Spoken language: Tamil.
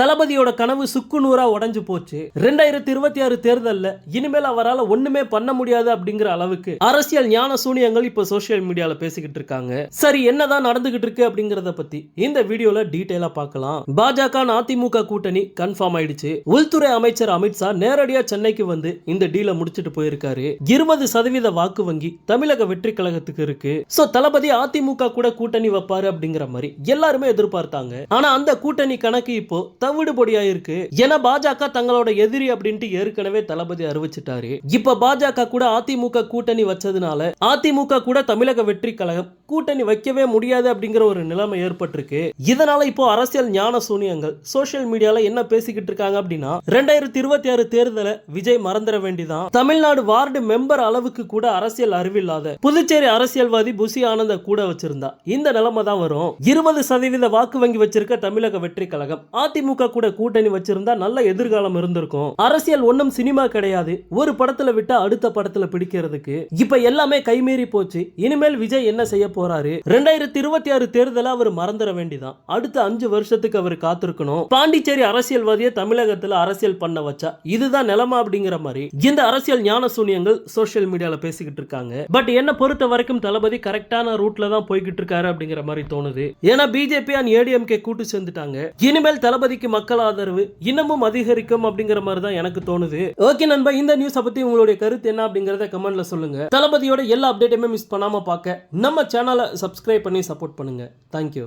தளபதியோட கனவு சுக்கு நூறா உடஞ்சு போச்சு. ரெண்டாயிரத்தி இருபத்தி ஆறு தேர்தல்ல இனிமேல் அவரால் ஒண்ணுமே பண்ண முடியாது அப்படிங்கிற அளவுக்கு அரசியல் ஞான சூனியங்கள் இப்ப சோசியல் மீடியால பேசிக்கிட்டு இருக்காங்க. சரி என்னதான் நடந்துகிட்டு இருக்கு அப்படிங்கறத பத்தி இந்த வீடியோல டீடைலா பார்க்கலாம். பாஜக அதிமுக கூட்டணி கன்ஃபார்ம் ஆயிடுச்சு. உள்துறை அமைச்சர் அமித்ஷா நேரடியா சென்னைக்கு வந்து இந்த டீலை முடிச்சிட்டு போயிருக்காரு. இருபது சதவீத வாக்கு வங்கி தமிழக வெற்றி கழகத்துக்கு இருக்கு. சோ தளபதி அதிமுக கூட கூட்டணி வைப்பாரு அப்படிங்கிற மாதிரி எல்லாருமே எதிர்பார்த்தாங்க. ஆனா அந்த கூட்டணி கணக்கு இப்போ தவிடுபொடியா இருக்கு ஏன்னா பாஜக தங்களோட எதிரி அப்படின்ட்டு ஏற்கனவே தளபதி அறிவிச்சிட்டாரு. இப்ப பாஜக கூட அதிமுக கூட்டணி வச்சதுனால அதிமுக கூட தமிழக வெற்றி கழகம் கூட்டணி வைக்கவே முடியாது அப்படிங்கிற ஒரு நிலைமை ஏற்பட்டிருக்கு. இதனால இப்போ அரசியல் ஞான சூனியங்கள் சோசியல் மீடியால என்ன பேசிக்கிட்டு இருக்காங்க அப்படின்னா ரெண்டாயிரத்தி இருபத்தி ஆறு தேர்தலை விஜய் மறந்துட வேண்டிதான். தமிழ்நாடு வார்டு மெம்பர் அளவுக்கு கூட அரசியல் அறிவில்லாத புதுச்சேரி அரசியல்வாதி புசி ஆனந்த கூட வச்சிருந்தா. இந்த நிலைமை தான் வரும். இருபது சதவீத வாக்கு வங்கி வச்சிருக்க தமிழக வெற்றி கழகம் அதிமுக திமுக கூட கூட்டணி வச்சிருந்தா நல்ல எதிர்காலம் இருந்திருக்கும். அரசியல் ஒண்ணும் சினிமா கிடையாது. ஒரு படத்துல விட்டா அடுத்த படத்துல பிடிக்கிறதுக்கு. இப்ப எல்லாமே கைமீறி போச்சு. இனிமேல் விஜய் என்ன செய்ய போறாரு? ரெண்டாயிரத்தி இருபத்தி ஆறு தேர்தலை அவர் மறந்துட வேண்டிதான். அடுத்த அஞ்சு வருஷத்துக்கு அவர் காத்திருக்கணும். பாண்டிச்சேரி அரசியல்வாதியை தமிழகத்துல அரசியல் பண்ண வச்சா இதுதான் நிலமா அப்படிங்கிற மாதிரி. இந்த அரசியல் ஞான சூனியங்கள் சோசியல் மீடியால பேசிக்கிட்டு இருக்காங்க. பட் என்ன பொறுத்த வரைக்கும் தளபதி கரெக்டான ரூட்ல தான் போய்கிட்டு இருக்காரு அப்படிங்கிற மாதிரி தோணுது. ஏன்னா பிஜேபி அண்ட் ஏடிஎம்கே கூட்டு சேர்ந்துட்டாங்க. இனிமேல் தளபதிக்கு மக்கள் ஆதரவு இன்னமும் அதிகரிக்கும் அப்படிங்கிற மாதிரி தான் எனக்கு தோணுது. ஓகே நண்பா இந்த நியூஸை பத்தி உங்களுடைய கருத்து என்ன அப்படிங்கறத கமெண்ட்ல சொல்லுங்க. தளபதியோட எல்லா அப்டேட்டுமே மிஸ் பண்ணாம பார்க்க நம்ம சேனலை சப்ஸ்கிரைப் பண்ணி சப்போர்ட் பண்ணுங்க. தேங்க்யூ